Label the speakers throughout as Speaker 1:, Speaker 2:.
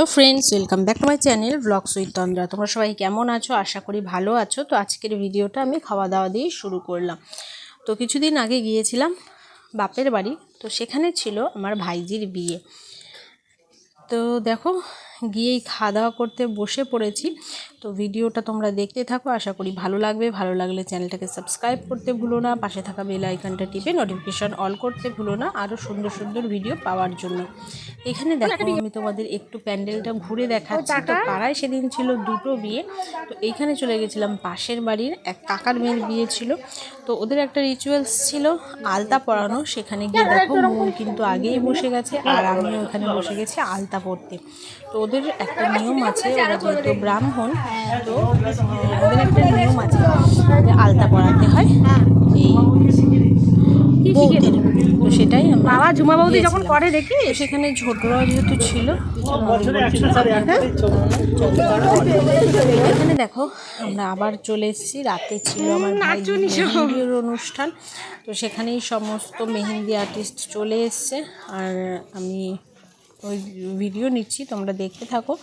Speaker 1: Hello friends, welcome back to my channel blogs with Tandra. তোমরা সবাই কেমন আছো? আশা করি ভালো আছো। তো আজকের ভিডিওটা আমি খাওয়া দাওয়া দিয়ে শুরু করলাম। তো কিছুদিন আগে গিয়েছিলাম বাপের বাড়ি। তো সেখানে ছিল আমার ভাইজির বিয়ে। তো দেখো, গিয়েই খাওয়া দাওয়া করতে বসে পড়েছি। তো ভিডিওটা তোমরা দেখতে থাকো। আশা করি ভালো লাগবে। ভালো লাগলে চ্যানেলটাকে সাবস্ক্রাইব করতে ভুলো না। পাশে থাকা বেল আইকনটা টিপে নোটিফিকেশান অল করতে ভুলো না। আরও সুন্দর সুন্দর ভিডিও পাওয়ার জন্য। এখানে দেখো আমি তোমাদের একটু প্যান্ডেলটা ঘুরে দেখাচ্ছি। তো পাড়ায় সেদিন ছিল দুটো বিয়ে। তো এইখানে চলে গেছিলাম পাশের বাড়ির এক কাকার মেয়ের বিয়ে ছিল। তো ওদের একটা রিচুয়ালস ছিল আলতা পরানো। সেখানে গিয়ে দেখো মন কিন্তু আগেই বসে গেছে। আর আমিও ওখানে বসে গেছি আলতা পরতে। তো ওদের একটা নিয়ম আছে ওরা যেহেতু ব্রাহ্মণ ওদের একটা নিয়ম আছে আলতা পরাতে হয়। এই বৌদির। তো সেটাই
Speaker 2: বাবা ঝুমা বৌদি যখন। করে দেখি?
Speaker 1: সেখানে ছোটরাও যেহেতু ছিল এখানে দেখো আমরা আবার চলে এসেছি। রাতে ছিল আমার মেহেন্দির অনুষ্ঠান। তো সেখানেই সমস্ত মেহেন্দি আর্টিস্ট চলে এসছে। আর আমি ওই ভিডিও নিচ্ছি তোমরা দেখতে থাকো।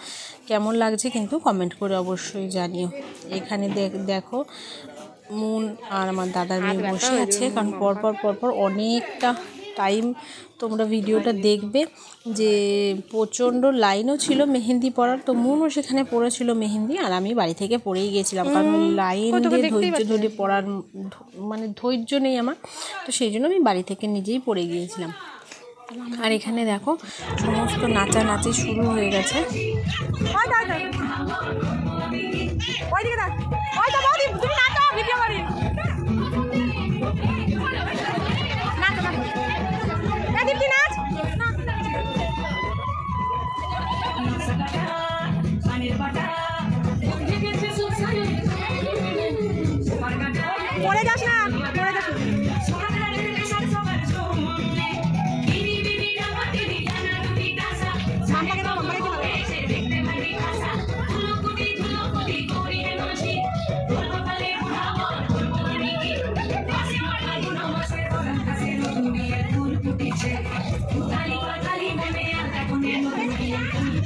Speaker 1: কেমন লাগছে কিন্তু কমেন্ট করে অবশ্যই জানিও। এখানে দেখ- দেখো মুন আর আমার দাদার মেয়ে বসে আছে কারণ পরপর পরপর অনেকটা টাইম তোমরা ভিডিওটা দেখবে। যে প্রচণ্ড লাইনও ছিল মেহেন্দি পরার তো মুনও সেখানে পড়েছিল মেহেন্দি আর আমি বাড়ি থেকে পড়েই গেছিলাম কারণ লাইন দিয়ে ধৈর্য ধরে পড়ার মানে ধৈর্য নেই আমার। তো সেই জন্য আমি বাড়ি থেকে নিজেই পড়ে গিয়েছিলাম। আর এখানে দেখো সমস্ত নাচানাচি শুরু হয়ে গেছে
Speaker 2: ওই দিকে। ওই তো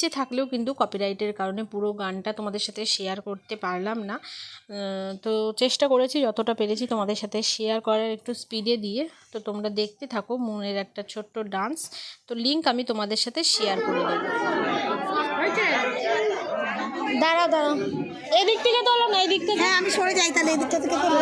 Speaker 1: ইচ্ছে থাকলেও কিন্তু কপিরাইটের কারণে পুরো গানটা তোমাদের সাথে শেয়ার করতে পারলাম না। তো চেষ্টা করেছি যতটা পেরেছি তোমাদের সাথে শেয়ার করার একটু স্পিডে দিয়ে। তো তোমরা দেখতে থাকো মনের একটা ছোট্ট ডান্স তো লিঙ্ক আমি তোমাদের সাথে শেয়ার করে দেবো।
Speaker 2: দাঁড়াও দাঁড়াও। এদিক থেকে তোলো না এদিক থেকে। হ্যাঁ আমি সরে যাই তাহলে এদিকটা থেকে তোলো।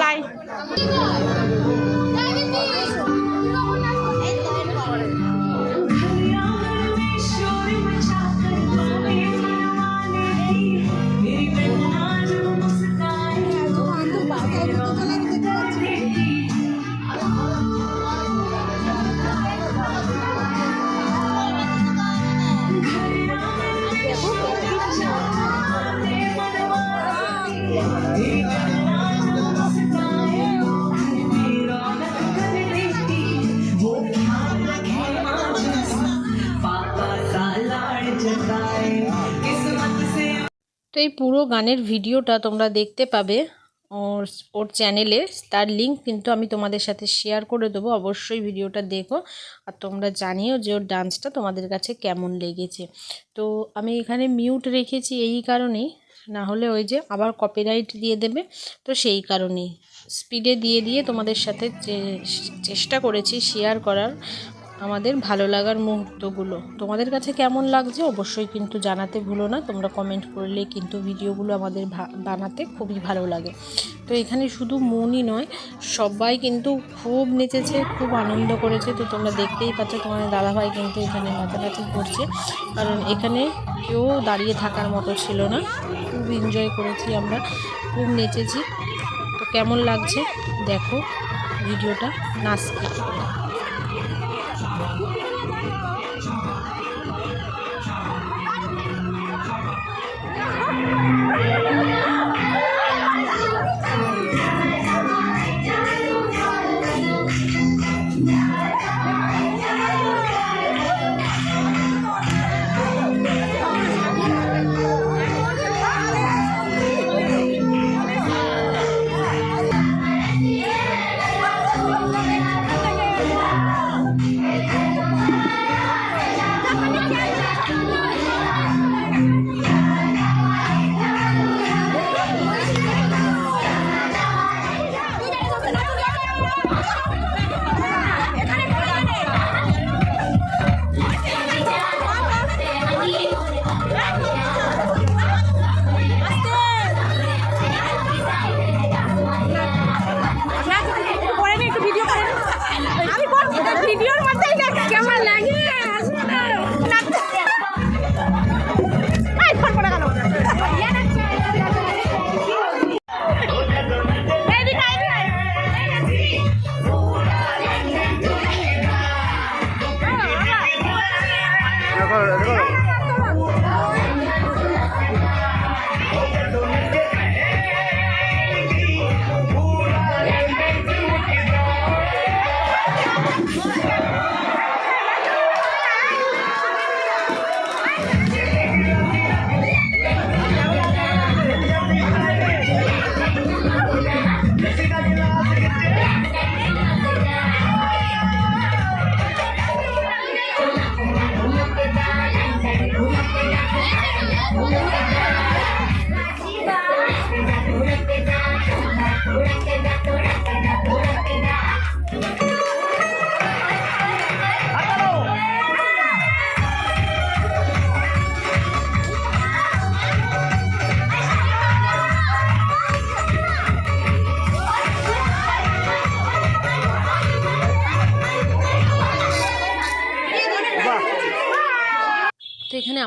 Speaker 1: তো এই পুরো গানের ভিডিওটা তোমরা দেখতে পাবে ওর ওর চ্যানেলে তার লিঙ্ক কিন্তু আমি তোমাদের সাথে শেয়ার করে দেবো। অবশ্যই ভিডিওটা দেখো আর তোমরা জানিও যে ওর ডান্সটা তোমাদের কাছে কেমন লেগেছে। তো আমি এখানে মিউট রেখেছি এই কারণেই। না হলে ওই যে আবার কপিরাইট দিয়ে দেবে। তো সেই কারণেই। স্পিডে দিয়ে দিয়ে তোমাদের সাথে চেষ্টা করেছি শেয়ার করার। আমাদের ভালো লাগার মুহূর্তগুলো। তোমাদের কাছে কেমন লাগছে অবশ্যই কিন্তু জানাতে ভুলো না। তোমরা কমেন্ট করলে কিন্তু ভিডিওগুলো আমাদের বানাতে খুবই ভালো লাগে। তো এখানে শুধু মনই নয়, সবাই কিন্তু খুব নেচেছে, খুব আনন্দ করেছে। তো তোমরা দেখতেই পাচ্ছ, তোমাদের দাদাভাই কিন্তু এখানে নাচানাচি করছে। কারণ এখানে কেউ দাঁড়িয়ে থাকার মতো ছিল না। খুব এনজয় করেছি আমরা, খুব নেচেছি। তো কেমন লাগছে? দেখো ভিডিওটা নাচ Yeah.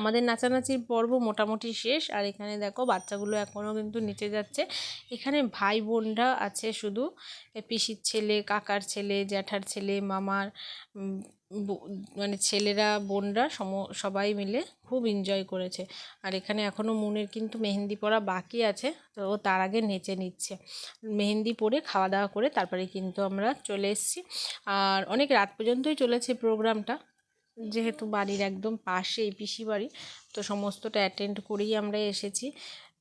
Speaker 1: আমাদের নাচানাচির পর্ব মোটামুটি শেষ। আর এখানে দেখো, বাচ্চাগুলো এখনও কিন্তু নিচে যাচ্ছে। এখানে ভাই বোনরা আছে শুধু। পিসির ছেলে, কাকার ছেলে, জ্যাঠার ছেলে, মামার মানে ছেলেরা, বোনরা সম, সবাই মিলে খুব এনজয় করেছে। আর এখানে এখনও মুনের কিন্তু মেহেন্দি পরা বাকি আছে, তো ও তার আগে নেচে নিচ্ছে। মেহেন্দি পরে খাওয়া দাওয়া করে তারপরে কিন্তু আমরা চলে এসেছি। আর অনেক রাত পর্যন্তই চলেছে প্রোগ্রামটা। যেহেতু বাড়ির একদম পাশে পিসি বাড়ি, তো সমস্তটা অ্যাটেন্ড করেই আমরা এসেছি।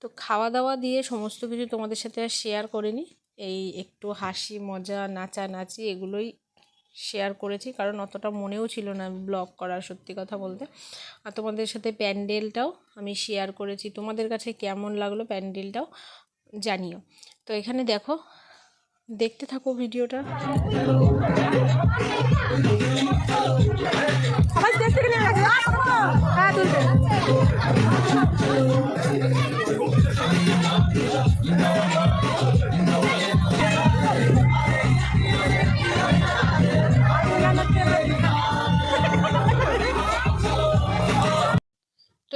Speaker 1: তো খাওয়া দাওয়া দিয়ে সমস্ত কিছু তোমাদের সাথে আর শেয়ার করিনি। এই একটু হাসি, মজা, নাচানাচি এগুলোই শেয়ার করেছি, কারণ অতটা মনেও ছিল না ব্লগ করার, সত্যি কথা বলতে। আর তোমাদের সাথে প্যান্ডেলটাও আমি শেয়ার করেছি। তোমাদের কাছে কেমন লাগল প্যান্ডেলটাও জানিও। তো এখানে দেখো দেখতে থাকো ভিডিওটা।
Speaker 2: হ্যাঁ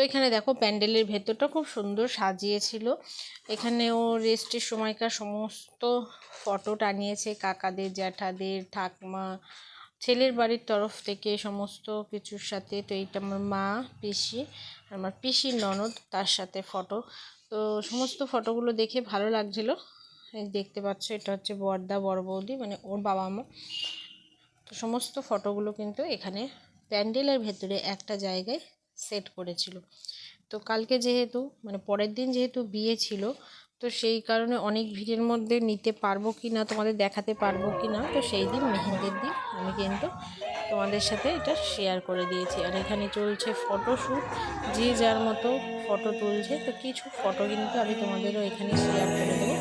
Speaker 1: এখানে দেখো প্যান্ডেলের ভেতরটা খুব সুন্দর সাজিয়েছিল। এখানেও রেস্টের সময়কার সমস্ত ফটো টানিয়েছে কাকাদের, জ্যাঠাদের, ঠাকমা, ছেলের বাড়ির তরফ থেকে সমস্ত কিছুর সাথে। তো এইটা আমার মা, পিসি আর আমার পিসির ননদ, তার সাথে ফটো তো সমস্ত ফটোগুলো দেখে ভালো লাগছিল। দেখতে পাচ্ছ, এটা হচ্ছে বড়দা বড় বৌদি মানে ওর বাবা মা। তো সমস্ত ফটোগুলো কিন্তু এখানে প্যান্ডেলের ভেতরে একটা জায়গায় সেট করেছিল তো কালকে যেহেতু মানে পরের দিন যেহেতু বিয়ে ছিল, তো সেই কারণে অনেক ভিড়ের মধ্যে নিতে পারব কি না, তোমাদের দেখাতে পারব কি না, তো সেই দিন মেহেন্দির দিন আমি কিন্তু তোমাদের সাথে এটা শেয়ার করে দিয়েছি। আর এখানে চলছে ফটোশ্যুট যে যার মতো ফটো তুলছে, তো কিছু ফটো কিন্তু আমি তোমাদেরও এখানে শেয়ার করে দেবো।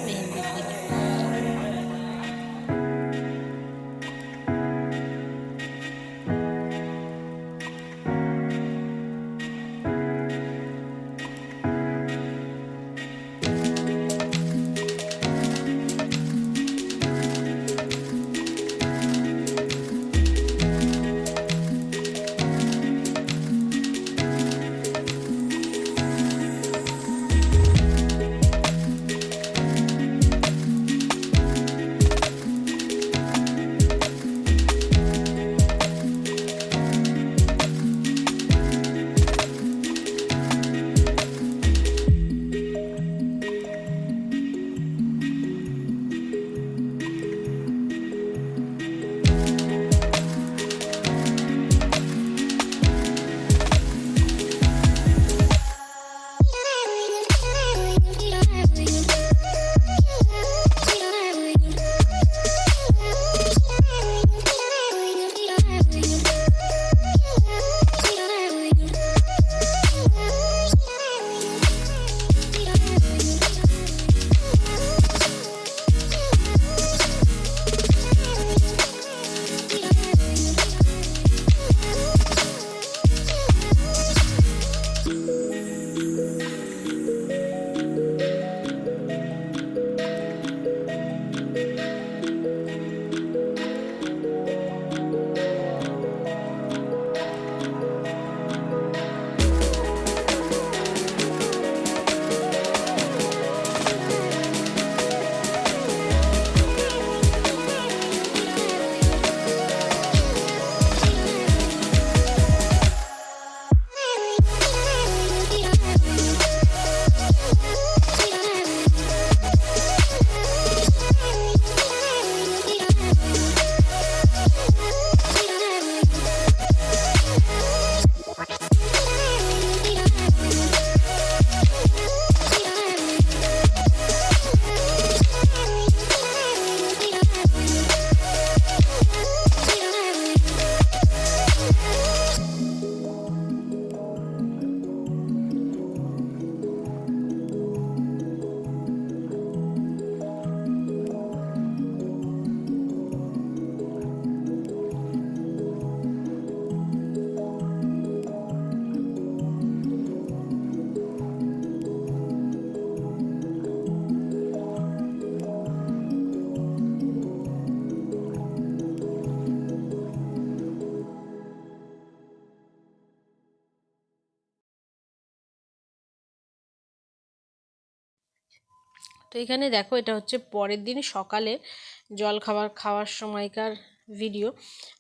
Speaker 1: তো এখানে দেখো এটা হচ্ছে পরের দিন সকালে জল খাবার খাওয়ার সময়কার ভিডিও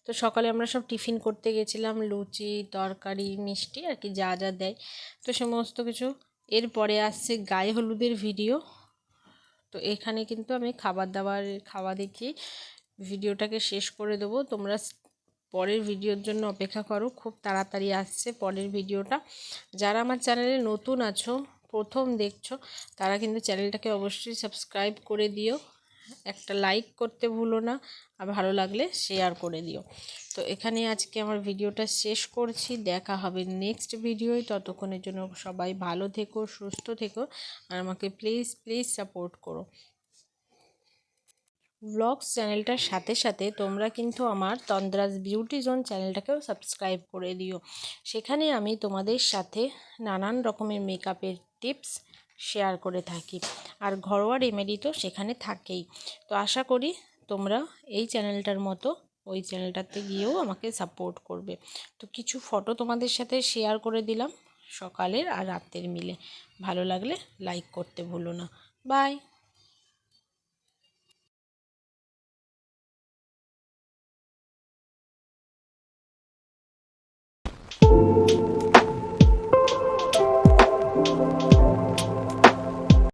Speaker 1: তো সকালে আমরা সব টিফিন করতে গেছিলাম, লুচি, তরকারি, মিষ্টি আর কি যা যা দেয়। তো সমস্ত কিছু এরপরে আসছে গায়ে হলুদের ভিডিও তো এখানে কিন্তু আমি খাবার দাবার, খাওয়া দেখি ভিডিওটাকে শেষ করে দেবো। তোমরা পরের ভিডিওর জন্য অপেক্ষা করো, খুব তাড়াতাড়ি আসছে পরের ভিডিওটা যারা আমার চ্যানেলে নতুন আছো প্রথম দেখছ, তারা কিন্তু চ্যানেলটাকে অবশ্যই সাবস্ক্রাইব করে দিও। একটা লাইক করতে ভুলো না, আর ভালো লাগলে শেয়ার করে দিও। তো এখানে আজকে আমার ভিডিওটা শেষ করছি, দেখা হবে নেক্সট ভিডিওয় ততক্ষণের জন্য সবাই ভালো থেকো, সুস্থ থেকো, আর আমাকে প্লিজ প্লিজ সাপোর্ট করো। ব্লগস চ্যানেলটার সাথে সাথে তোমরা কিন্তু আমার তন্দ্রাস বিউটি জোন চ্যানেলটাকেও সাবস্ক্রাইব করে দিও। সেখানে আমি তোমাদের সাথে নানান রকমের মেকআপের টিপস শেয়ার করে থাকি। আর ঘরোয়া রেমেডি তো সেখানে থাকেই। তো আশা করি তোমরা এই চ্যানেলটার মতো ওই চ্যানেলটাতে গিয়েও আমাকে সাপোর্ট করবে। তো কিছু ফটো তোমাদের সাথে শেয়ার করে দিলাম সকালের আর রাতের মিলে। ভালো লাগলে লাইক করতে ভুলো না। বাই